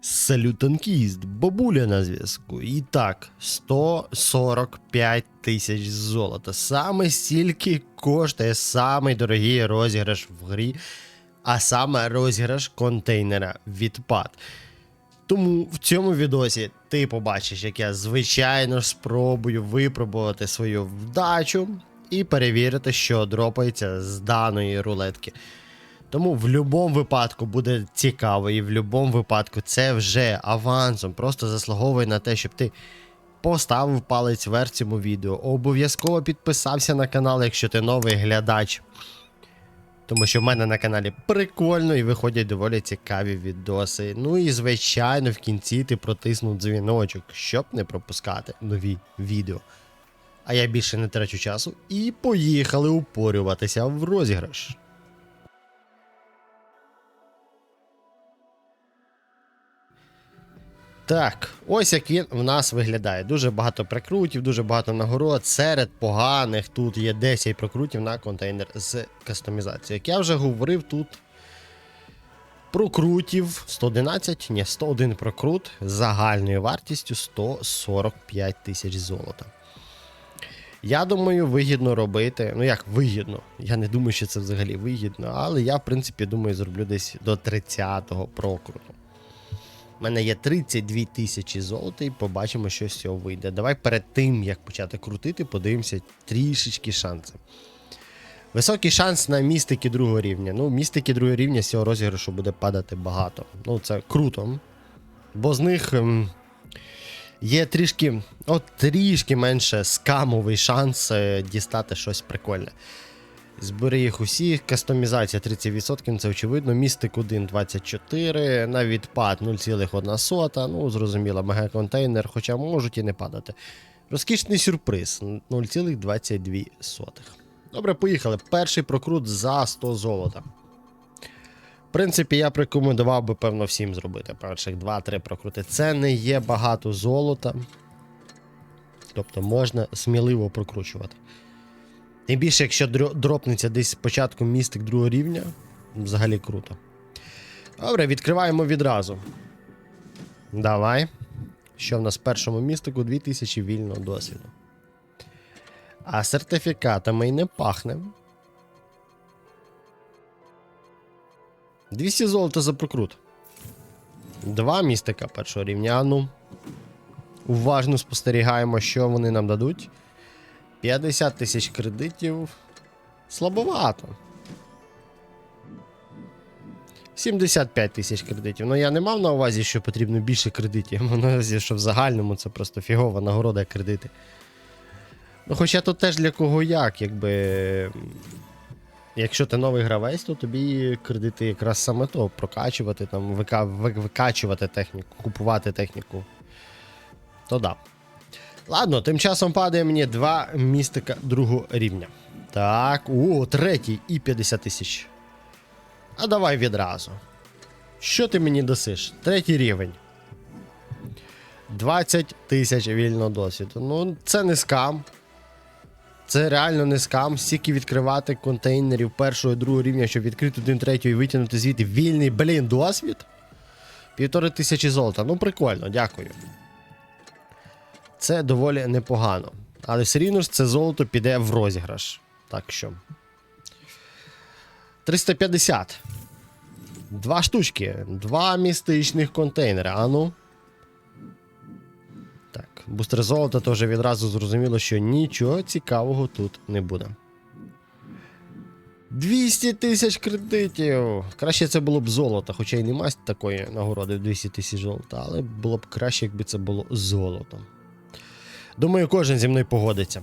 Салютанкіст, бабуля на зв'язку. І так, 145 тисяч золота. Саме стільки коштує самий дорогий розіграш в грі, а саме розіграш контейнера відпад. Тому в цьому відосі ти побачиш, як я звичайно спробую випробувати свою вдачу і перевірити, що дропається з даної рулетки. Тому в будь-якому випадку буде цікаво, і в будь-якому випадку це вже авансом. Просто заслуговує на те, щоб ти поставив палець вверх цьому відео. Обов'язково підписався на канал, якщо ти новий глядач. Тому що в мене на каналі прикольно і виходять доволі цікаві відоси. Ну і звичайно, в кінці ти протиснув дзвіночок, щоб не пропускати нові відео. А я більше не трачу часу і поїхали упорюватися в розіграш. Так, ось як він в нас виглядає. Дуже багато прикрутів, дуже багато нагород. Серед поганих тут є 10 прокрутів на контейнер з кастомізацією. Як я вже говорив, тут прокрутів 111, ні, 101 прокрут з загальною вартістю 145 тисяч золота. Я думаю, вигідно робити. Ну як вигідно? Я не думаю, що це взагалі вигідно, але я, в принципі, думаю, зроблю десь до 30-го прокруту. У мене є 32 тисячі золота і побачимо, що з цього вийде. Давай перед тим, як почати крутити, подивимося трішечки шанси. Високий шанс на містики другого рівня. Ну, містики другого рівня з цього розіграшу буде падати багато. Ну, це круто. Бо з них ем, є трішки, от трішки менше скамовий шанс е, дістати щось прикольне. Збери їх усі, кастомізація 30%, це очевидно. Містик 1 24, на відпад 0,1. Ну, зрозуміло, мегаконтейнер, хоча можуть і не падати. Розкішний сюрприз 0,22. Добре, поїхали. Перший прокрут за 100 золота. В принципі, я б рекомендував би, певно, всім зробити перших 2-3 прокрути. Це не є багато золота. Тобто можна сміливо прокручувати. Тим більше, якщо дропнеться десь спочатку містик другого рівня, взагалі круто. Добре, відкриваємо відразу. Давай. Що в нас в першому містику 2000 вільного досвіду. А сертифікатами й не пахне. 200 золота за прокрут. Два містика першого рівня. Ну. Уважно спостерігаємо, що вони нам дадуть. 50 тисяч кредитів. Слабовато. 75 тисяч кредитів. Ну я не мав на увазі, що потрібно більше кредитів. Мав на увазі, що в загальному це просто фігова нагорода кредити. Ну, хоча тут теж для кого як, якби. Якщо ти новий гравець, то тобі кредити якраз саме то прокачувати, там, вика... викачувати техніку, купувати техніку. То да. Ладно, тим часом падає мені два містика другого рівня. Так, о, третій і 50 тисяч. А давай відразу. Що ти мені досиш? Третій рівень. 20 тисяч вільного досвіду. Ну, це не скам. Це реально не скам. Стільки відкривати контейнерів першого і другого рівня, щоб відкрити один третій і витягнути звідти вільний, блін, досвід. Півтори тисячі золота. Ну, прикольно, дякую. Це доволі непогано. Але все рівно ж це золото піде в розіграш. Так що. 350. Два штучки. Два містичних контейнери. Ану. Так, бустер золота теж відразу зрозуміло, що нічого цікавого тут не буде. 200 тисяч кредитів. Краще це було б золото, хоча й немає такої нагороди 200 тисяч золота, але було б краще, якби це було золотом. Думаю, кожен зі мною погодиться.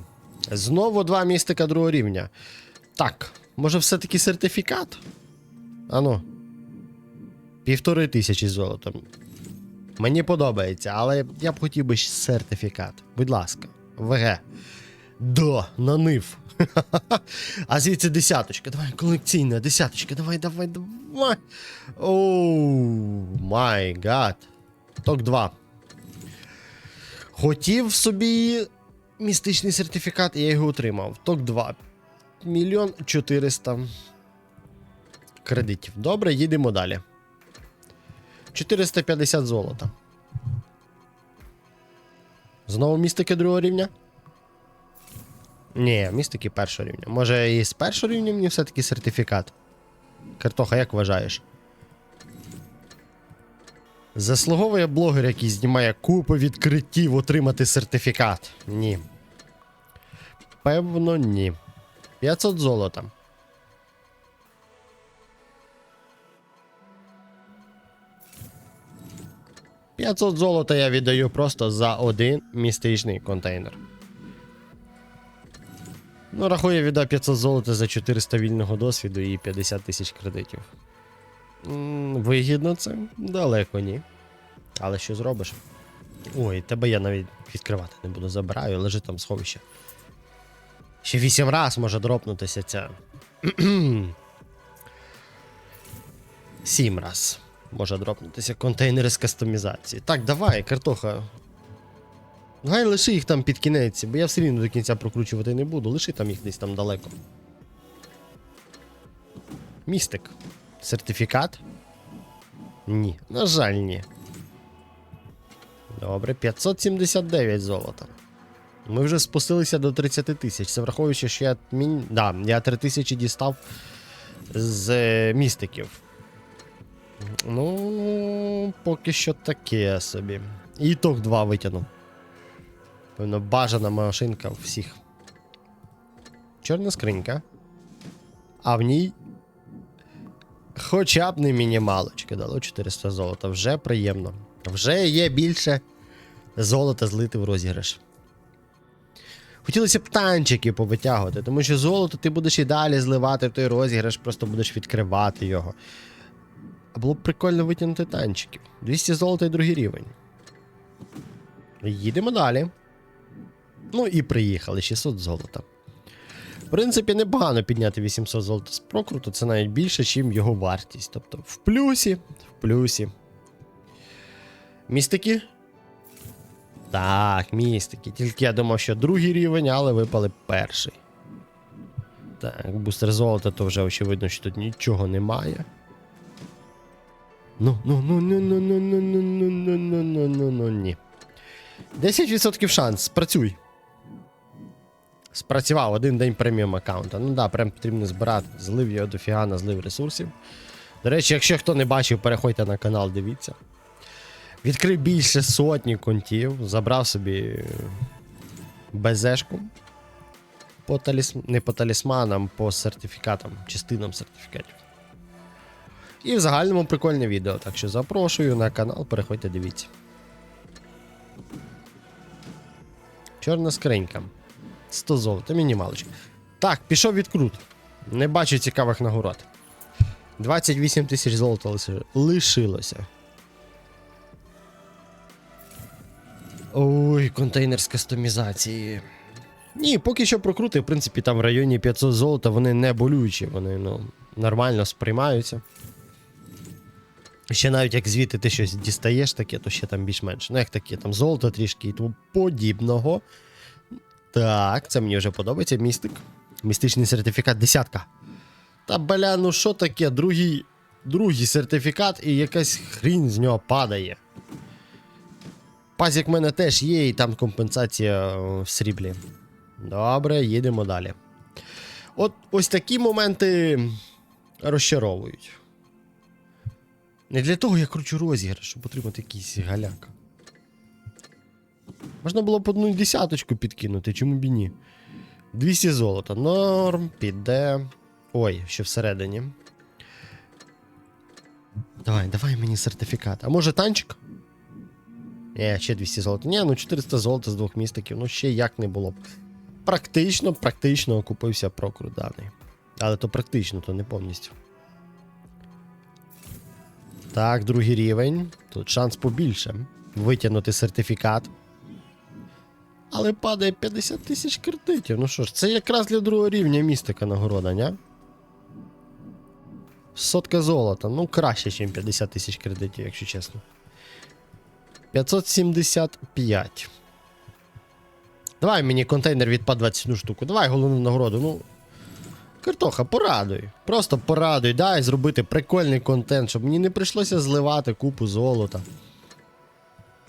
Знову два містика другого рівня. Так, може все-таки сертифікат? Ану. Півтори тисячі золотом. Мені подобається, але я б хотів би сертифікат. Будь ласка, ВГ. До, нанив. А звідси десяточка. Давай, колекційна, десяточка. Давай, давай, давай. Оу, май гад. Ток 2. Хотів собі містичний сертифікат, і я його отримав. Ток 2. Мільйон 400 кредитів. Добре, їдемо далі. 450 золота. Знову містики другого рівня? Ні, містики першого рівня. Може і з першого рівня мені все-таки сертифікат. Картоха, як вважаєш? Заслуговує блогер, який знімає купу відкриттів отримати сертифікат? Ні. Певно, ні. 500 золота. П'ятсот золота я віддаю просто за один містичний контейнер. Ну, рахую, я віддав 500 золота за 400 вільного досвіду і 50 тисяч кредитів. Вигідно це? Далеко ні. Але що зробиш? Ой, тебе я навіть відкривати не буду, забираю, лежить там сховище. Ще 8 раз може дропнутися ця. 7 раз може дропнутися контейнери з кастомізації. Так, давай, картоха. Давай лиши їх там під кінець, бо я все рівно до кінця прокручувати не буду. Лиши там їх десь там далеко. Містик. Сертифікат? Ні. На жаль, ні. Добре, 579 золота. Ми вже спустилися до 30 тисяч. Це враховуючи, що я мін... да, я 3 тисячі дістав з е, містиків. Ну, поки що таке собі. І ток 2 витягнув. Певно, бажана машинка всіх. Чорна скринька. А в ній. Хоча б не мінімалочки дало 400 золота. Вже приємно. Вже є більше золота злити в розіграш. Хотілося б танчики повитягувати, тому що золото ти будеш і далі зливати в той розіграш, просто будеш відкривати його. А було б прикольно витягнути танчиків. 200 золота і другий рівень. Їдемо далі. Ну і приїхали 600 золота. Принципі, непогано підняти 800 золота з прокруту, це навіть більше, ніж його вартість. Тобто в плюсі, в плюсі. Містики? Так, містики. Тільки я думав, що другий рівень, але випали перший. Так, бустер золота, то вже очевидно, що тут нічого немає. Ну, ну, ну, ну, ну, ну, ну, ну, ну, ну, ну, ну, ну, ну, ні. 10% шанс, спрацюй. Спрацював один день преміум аккаунта. Ну да, прям потрібно збирати. Злив його дофіга на злив ресурсів. До речі, якщо хто не бачив, переходьте на канал, дивіться. Відкрив більше сотні контів, забрав собі БЗшку. По таліс... Не по талісманам, по сертифікатам, частинам сертифікатів. І в загальному прикольне відео. Так що запрошую на канал, переходьте, дивіться. Чорна скринька. 100 золота, мінімалочка. Так, пішов відкрут. Не бачу цікавих нагород. 28 тисяч золота лишилося. Ой, контейнер з кастомізації. Ні, поки що прокрути, в принципі, там в районі 500 золота вони не болючі, вони ну, нормально сприймаються. Ще навіть як звідти ти щось дістаєш таке, то ще там більш-менш. Ну, як таке, там золото трішки і тому подібного. Так, це мені вже подобається. Містик. Містичний сертифікат десятка. Та бля, ну що таке? Другий, другий сертифікат і якась хрінь з нього падає. Пазік в мене теж є, і там компенсація е, в сріблі. Добре, їдемо далі. От ось такі моменти розчаровують. Не для того я кручу розіграш, щоб отримати якийсь галяк. Можна було б одну десяточку підкинути, чому б і ні? 200 золота. Норм, піде. Ой, що всередині. Давай, давай мені сертифікат. А може танчик? Ні, ще 200 золота. Ні, ну 400 золота з двох містиків. Ну ще як не було б. Практично, практично окупився прокрут даний. Але то практично, то не повністю. Так, другий рівень. Тут шанс побільше. Витягнути сертифікат. Але падає 50 тисяч кредитів. Ну що ж, це якраз для другого рівня містика нагорода, ня? Сотка золота. Ну, краще, ніж 50 тисяч кредитів, якщо чесно. 575. Давай мені контейнер від по 21 штуку. Давай головну нагороду. Ну. Картоха, порадуй. Просто порадуй, дай зробити прикольний контент, щоб мені не прийшлося зливати купу золота.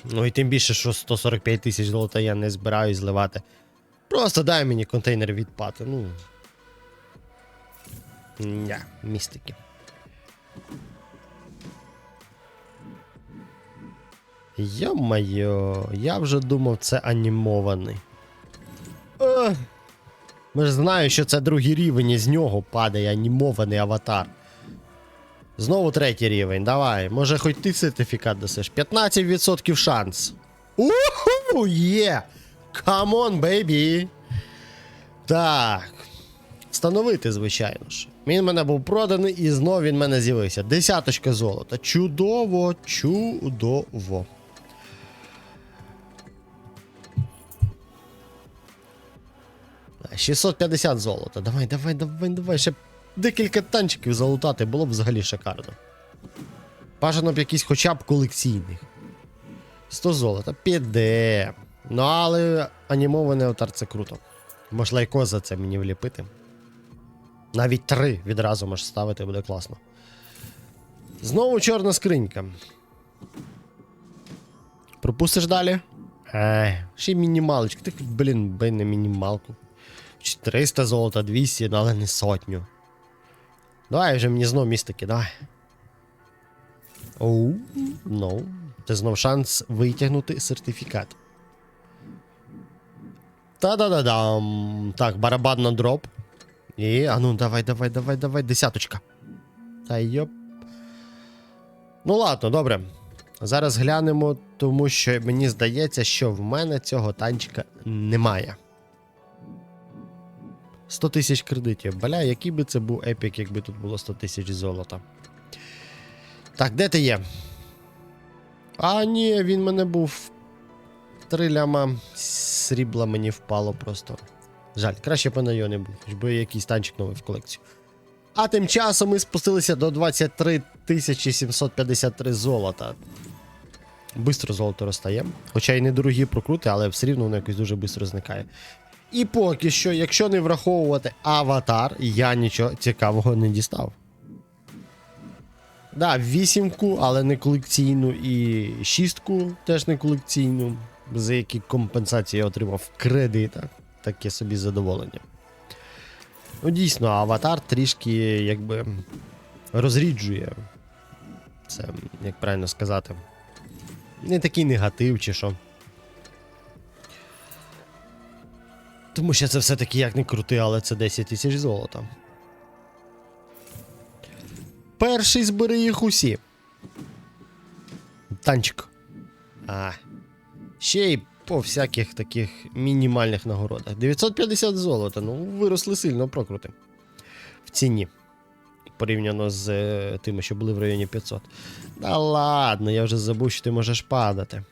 Ну і тим більше, що 145 тисяч золота я не збираюсь зливати. Просто дай мені контейнер відпати. Ну. Ня, містики. Йо-майо, я вже думав, це анімований. Ми ж знаю, що це другий рівень, і з нього падає анімований аватар. Знову третій рівень. Давай. Може, хоч ти сертифікат дасиш. 15% шанс. Уху, є! On, baby! Так. Встановити, звичайно ж. Він мене був проданий і знов він мене з'явився. Десяточка золота. Чудово, чудово. А, 650 золота. Давай, давай, давай, давай. Ще декілька танчиків залутати було б взагалі шикарно. Бажано б якийсь хоча б колекційних. 100 золота, піде. Ну, але анімований аватар це круто. Можна лайко за це мені вліпити. Навіть три відразу можеш ставити, буде класно. Знову чорна скринька. Пропустиш далі? Ей, ще й мінімалочка. Ти, блін, бей на мінімалку. 400 золота, 200, ну, але не сотню. Давай вже мені знов містики, давай. Оу, ну. Це знов шанс витягнути сертифікат. Та-да-да-дам. Так, барабан на дроп. І, а ну, давай, давай, давай, давай, десяточка. Та йоп. Ну ладно, добре. Зараз глянемо, тому що мені здається, що в мене цього танчика немає. 100 тисяч кредитів. Бля, який би це був епік, якби тут було 100 тисяч золота. Так, де ти є? А, ні, він мене був. Три ляма срібла мені впало просто. Жаль, краще б на його не був, хоч би якийсь танчик новий в колекцію. А тим часом ми спустилися до 23 753 золота. Бистро золото розстає. Хоча й недорогі прокрути, але все рівно воно якось дуже швидко зникає. І поки що, якщо не враховувати аватар, я нічого цікавого не дістав. Да, вісімку, але не колекційну, і шістку теж не колекційну, за які компенсації я отримав в кредитах. Таке собі задоволення. Ну, дійсно, аватар трішки якби розріджує. Це, як правильно сказати. Не такий негатив чи що. Тому що це все-таки як не крути, але це 10 тисяч золота. Перший збери їх усі. Танчик. А. Ще й по всяких таких мінімальних нагородах. 950 золота. Ну, виросли сильно прокрути. В ціні. Порівняно з е, тими, що були в районі 500. Да ладно, я вже забув, що ти можеш падати.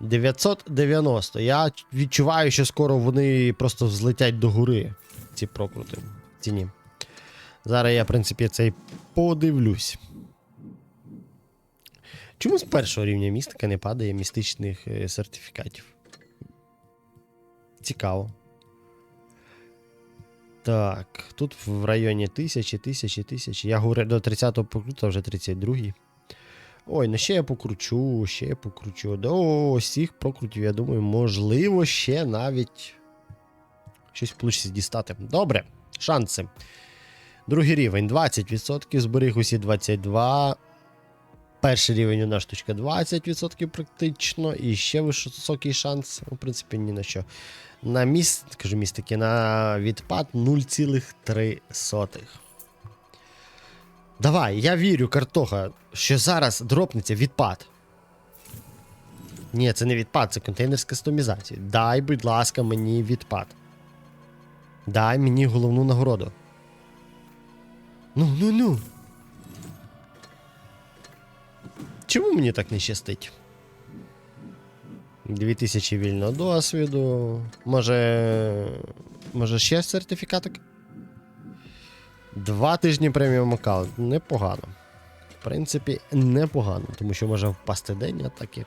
990. Я відчуваю, що скоро вони просто взлетять до гори. Ці прокрути. Ціні. Зараз я, в принципі, цей подивлюсь. Чому з першого рівня містика не падає містичних е, сертифікатів? Цікаво. Так, тут в районі тисячі, тисячі, тисячі. Я говорю до 30-го покрута, вже 32-й. Ой, ну ще я покручу, ще я покручу. До всіх прокрутів, я думаю, можливо, ще навіть щось вийде дістати. Добре, шанси. Другий рівень 20%, зберіг усі 22. Перший рівень у нас штучка 20% практично. І ще високий шанс, в принципі, ні на що. На міст, кажу містики, на відпад 0,3. Давай, я вірю, картоха, що зараз дропнеться відпад. Ні, це не відпад, це контейнер з кастомізації. Дай, будь ласка, мені відпад. Дай мені головну нагороду. Ну, ну, ну. Чому мені так не щастить? 2000 вільного досвіду. Може. Може ще сертифікатик? Два тижні преміум аккаунт. Непогано. В принципі, непогано, тому що може впасти день, а так як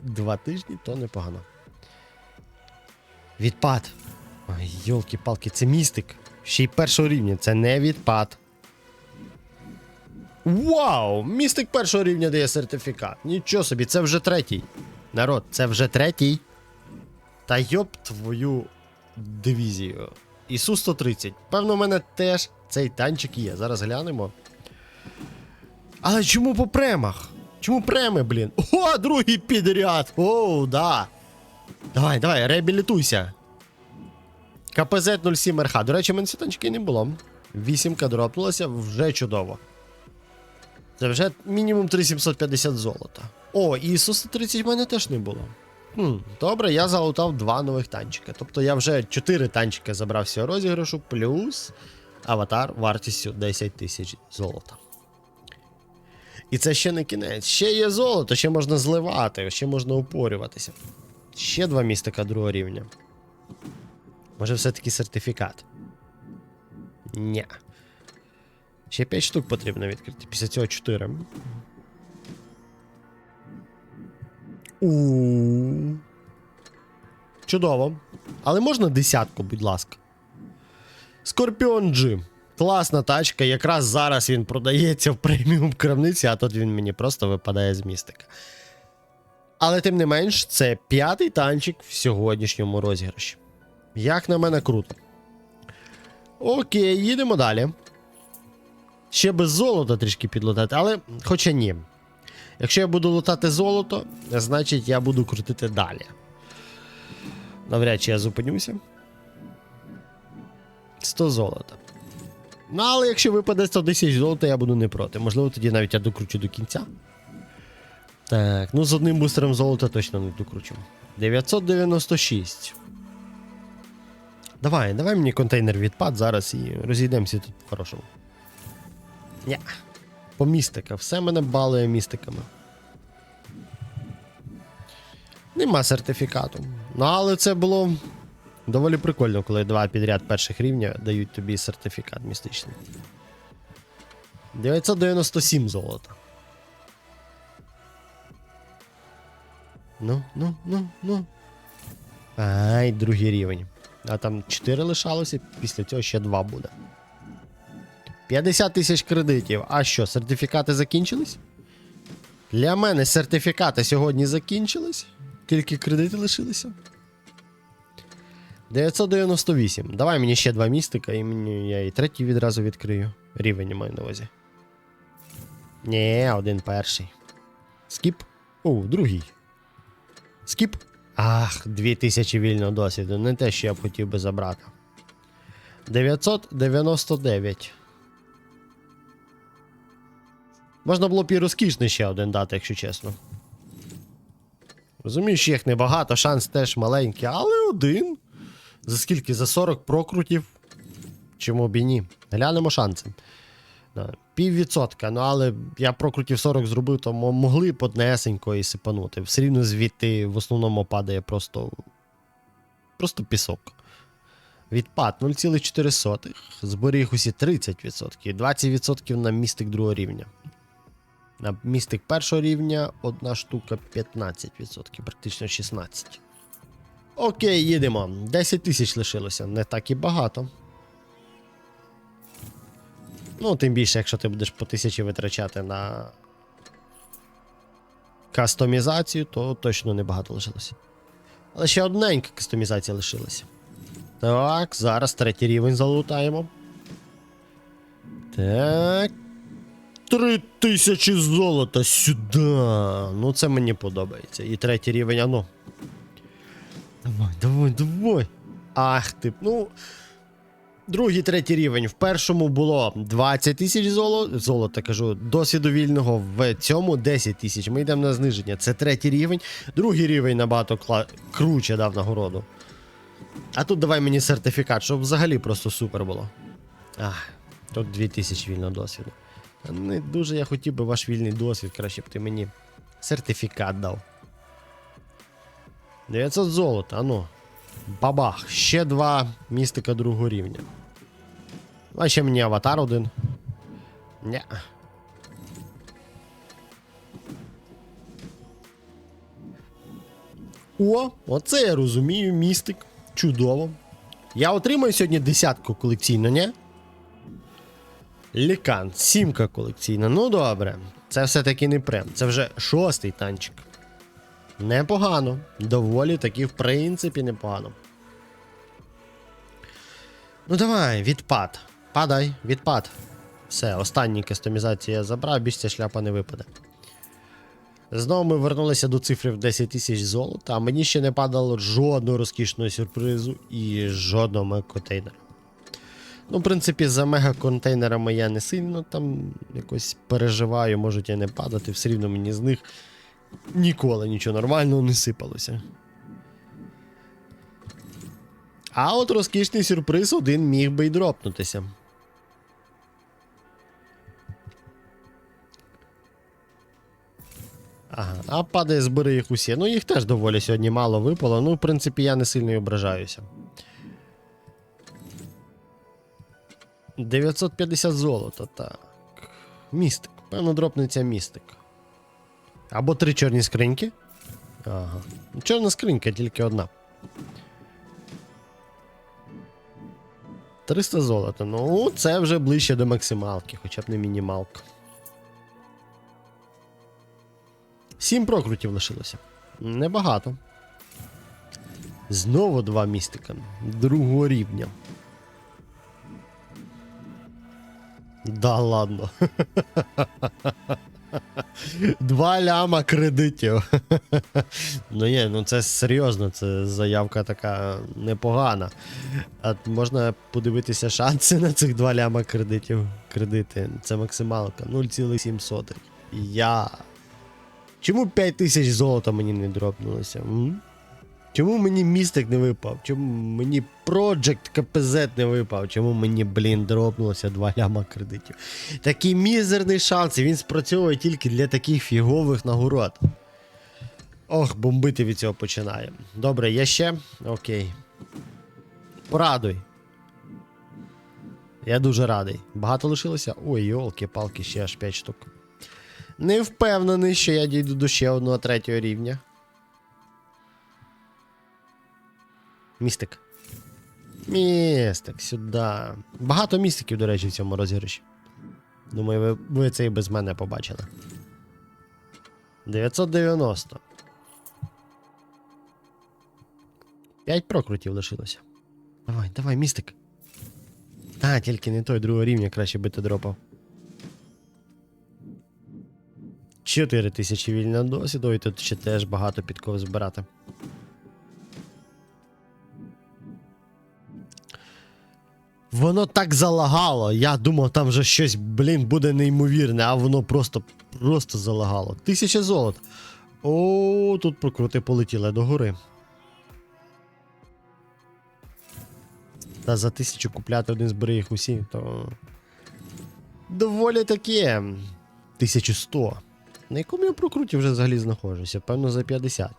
два тижні, то непогано. Відпад. Ой, йолки-палки, це містик. Ще й першого рівня, це не відпад. Вау! Містик першого рівня дає сертифікат. Нічого собі, це вже третій. Народ, це вже третій. Та йоп твою дивізію. Ісу 130. Певно, в мене теж цей танчик є. Зараз глянемо. Але чому по премах? Чому преми, блін? О, другий підряд! Оу, да. Давай, давай, реабілітуйся. КПЗ 07 РХ. До речі, мене танчики не було. Вісімка дропнулася, вже чудово. Це вже мінімум 3750 золота. О, і ісу 130 в мене теж не було. Хм, добре, я залутав два нових танчика. Тобто я вже 4 танчика забрав з цього розіграшу, плюс аватар вартістю 10 тисяч золота. І це ще не кінець. Ще є золото, ще можна зливати, ще можна упорюватися. Ще два містика другого рівня. Може, все-таки сертифікат? Ні. Ще 5 штук потрібно відкрити. Після цього 4. У. Чудово. Але можна десятку, будь ласка. Скорпіон G. Класна тачка. Якраз зараз він продається в преміум крамниці, а тут він мені просто випадає з містика. Але тим не менш, це п'ятий танчик в сьогоднішньому розіграші. Як на мене круто. Окей, їдемо далі. Ще без золота трішки підлутати, але хоча ні. Якщо я буду лутати золото, значить я буду крутити далі. Навряд чи я зупинюся. 100 золота. Ну, але якщо випаде 100 тисяч золота, я буду не проти. Можливо, тоді навіть я докручу до кінця. Так, ну з одним бустером золота точно не докручу. 996. Давай, давай мені контейнер відпад зараз і розійдемося тут по-хорошому. Ня. По містика. Все мене балує містиками. Нема сертифікату. Ну, але це було доволі прикольно, коли два підряд перших рівня дають тобі сертифікат містичний. 997 золота. Ну, ну, ну, ну. Ай, другий рівень. А там 4 лишалося, після цього ще 2 буде. 50 тисяч кредитів. А що, сертифікати закінчились? Для мене сертифікати сьогодні закінчились. Тільки кредити лишилися. 998. Давай мені ще два містика, і мені я і третій відразу відкрию. Рівень маю на увазі. Ні, один перший. Скіп. О, другий. Скіп. Ах, 2000 вільного досвіду. Не те, що я б хотів би забрати. 999. Можна було б і розкішний ще один дати, якщо чесно. Розумію, що їх небагато, шанс теж маленький, але один. За скільки? За 40 прокрутів. Чому б і ні? Глянемо шанси. Да, Піввідсотка, ну але я прокрутів 40 зробив, то могли б однесенько і сипанути. Все рівно звідти в основному падає просто. Просто пісок. Відпад 0,4. Зберіг усі 30%. 20% на містик другого рівня. На містик першого рівня одна штука 15%, практично 16%. Окей, їдемо. 10 тисяч лишилося, не так і багато. Ну, тим більше, якщо ти будеш по тисячі витрачати на кастомізацію, то точно небагато лишилося. Але ще одненька кастомізація лишилася. Так, зараз третій рівень залутаємо. Так. Три тисячі золота сюди. Ну, це мені подобається. І третій рівень, ану. Давай, давай, давай. Ах ти. Ну. Другий, третій рівень. В першому було 20 тисяч золо... золота, кажу, досвіду вільного. В цьому 10 тисяч. Ми йдемо на зниження. Це третій рівень. Другий рівень набагато кла... круче дав нагороду. А тут давай мені сертифікат, щоб взагалі просто супер було. Ах, тут 2000 вільного досвіду. Не дуже я хотів би ваш вільний досвід, краще б ти мені сертифікат дав. 900 золота, ану. Бабах. Ще два містика другого рівня. А ще мені аватар один. Ня. О, оце я розумію, містик. Чудово. Я отримаю сьогодні десятку колекційно, ні? Лікан, сімка колекційна. Ну добре. Це все-таки не прем. Це вже шостий танчик. Непогано. Доволі таки, в принципі, непогано. Ну давай, відпад. Падай, відпад. Все, останні кастомізації я забрав, більш ця шляпа не випаде. Знову ми вернулися до цифри в 10 тисяч золота, а мені ще не падало жодного розкішного сюрпризу і жодного мегаконтейнера. Ну, в принципі, за мегаконтейнерами я не сильно там якось переживаю, можуть і не падати, все рівно мені з них ніколи нічого нормального не сипалося. А от розкішний сюрприз один міг би й дропнутися. Ага, а падає, збери їх усі. Ну, їх теж доволі сьогодні мало випало. Ну, в принципі, я не сильно й ображаюся. 950 золота, так. Містик. Певно, дропнеться містик. Або три чорні скриньки. Ага. Чорна скринька, тільки одна. 300 золота. Ну, це вже ближче до максималки, хоча б не мінімалка. Сім прокрутів лишилося. Небагато. Знову два містика. Другого рівня. Да ладно. Два ляма кредитів. ну є, ну це серйозно, це заявка така непогана. А можна подивитися шанси на цих два ляма кредитів. Кредити. Це максималка 0,7. Я. Чому 5 тисяч золота мені не дропнулося? М? Чому мені містик не випав? Чому мені Project КПЗ не випав? Чому мені, блін, дропнулося 2 ляма кредитів? Такий мізерний шанс, і він спрацьовує тільки для таких фігових нагород. Ох, бомбити від цього починає. Добре, є ще? Окей. Порадуй. Я дуже радий. Багато лишилося? Ой, йолки-палки, ще аж 5 штук. Не впевнений, що я дійду до ще одного третього рівня. Містик. Містик, сюди. Багато містиків, до речі, в цьому розіграші. Думаю, ви, ви це і без мене побачили. 990. 5 прокрутів лишилося. Давай, давай, містик. Та, тільки не той другого рівня краще би ти дропав. 4 тисячі вільного досвіду, і тут ще теж багато під кого збирати. Воно так залагало. Я думав, там вже щось, блін, буде неймовірне, а воно просто просто залагало. Тисяча золот. О, тут прокрути полетіли до гори. Та за тисячу купляти один збери їх усі, то. Доволі таке. 1100. На якому я прокруті вже взагалі знаходжуся? Певно, за 50.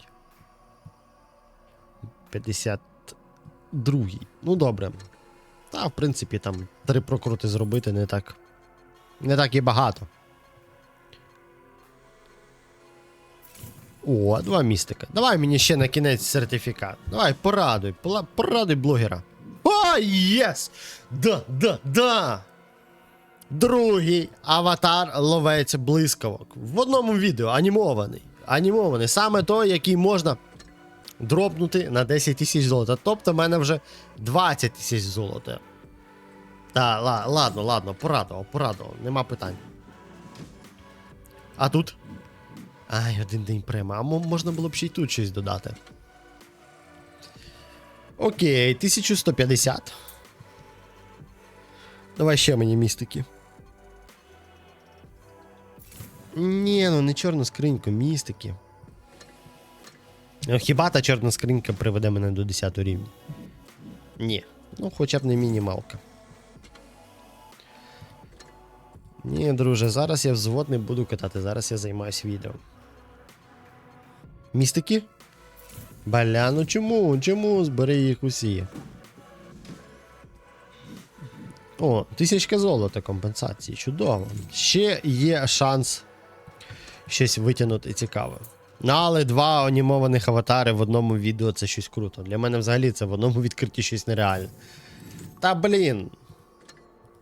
52. Ну, добре. Та, в принципі, там три прокрути зробити не так. Не так і багато. О, два містика. Давай мені ще на кінець сертифікат. Давай, порадуй, порадуй блогера. О, єс! Да, да, да! Другий аватар ловець блискавок. В одному відео анімований. Анімований. Саме той, який можна дропнути на 10 тисяч золота. Тобто в мене вже 20 тисяч золота. Та, ла, ладно, ладно, порадував, порадував, нема питань. А тут? Ай, один день према. А можна було б ще й тут щось додати. Окей, 1150. Давай ще мені містики. Ні, ну не чорну скриньку, містики. Хіба та чорна скринька приведе мене до 10 рівня? Ні. Ну, хоча б не мінімалка. Ні, друже, зараз я взвод не буду катати, зараз я займаюсь відео. Містики? Баля, ну чому? Чому збери їх усі? О, тисячка золота компенсації. Чудово. Ще є шанс щось витягнути цікаве. Ну, але два анімованих аватари в одному відео це щось круто. Для мене взагалі це в одному відкритті щось нереальне. Та блін.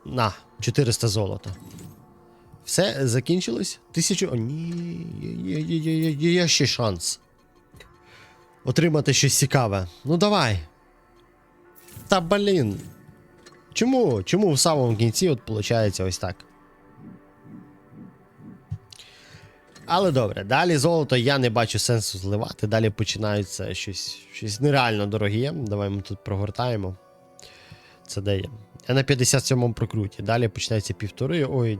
На, 400 золота. Все, закінчилось? Тисячу. О, ні, є, є, є, є, ще шанс. Отримати щось цікаве. Ну давай. Та блін. Чому? Чому в самому кінці от виходить ось так? Але добре, далі золото я не бачу сенсу зливати. Далі починається щось, щось нереально дороге. Давай ми тут прогортаємо. Це де є? Я на 57-му прокруті. Далі починається півтори. Ой.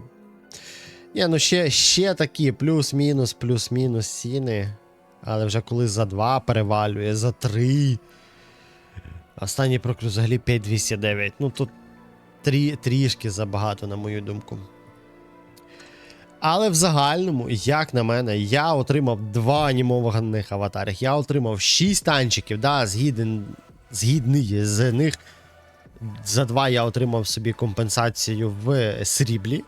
Ні, ну ще, ще такі плюс-мінус, плюс-мінус ціни. Але вже коли за 2 перевалює, за 3. Останній прокрут взагалі 5209. Ну тут трі, трішки забагато, на мою думку. Але в загальному, як на мене, я отримав два анімованих аватарів. Я отримав 6 танчиків, да, згіден, згідний з них. За два я отримав собі компенсацію в сріблі.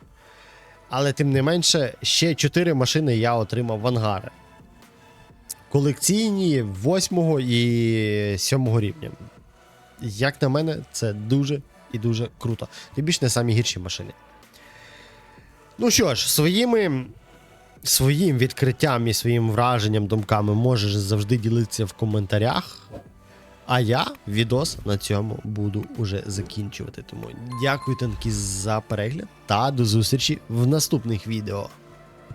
Але тим не менше, ще 4 машини я отримав в ангари. Колекційні 8 і 7 рівня. Як на мене, це дуже і дуже круто. Тим більше не самі гірші машини. Ну що ж, своїми. Своїм відкриттям і своїм враженням, думками можеш завжди ділитися в коментарях. А я відос на цьому буду уже закінчувати. Тому дякую танки за перегляд та до зустрічі в наступних відео.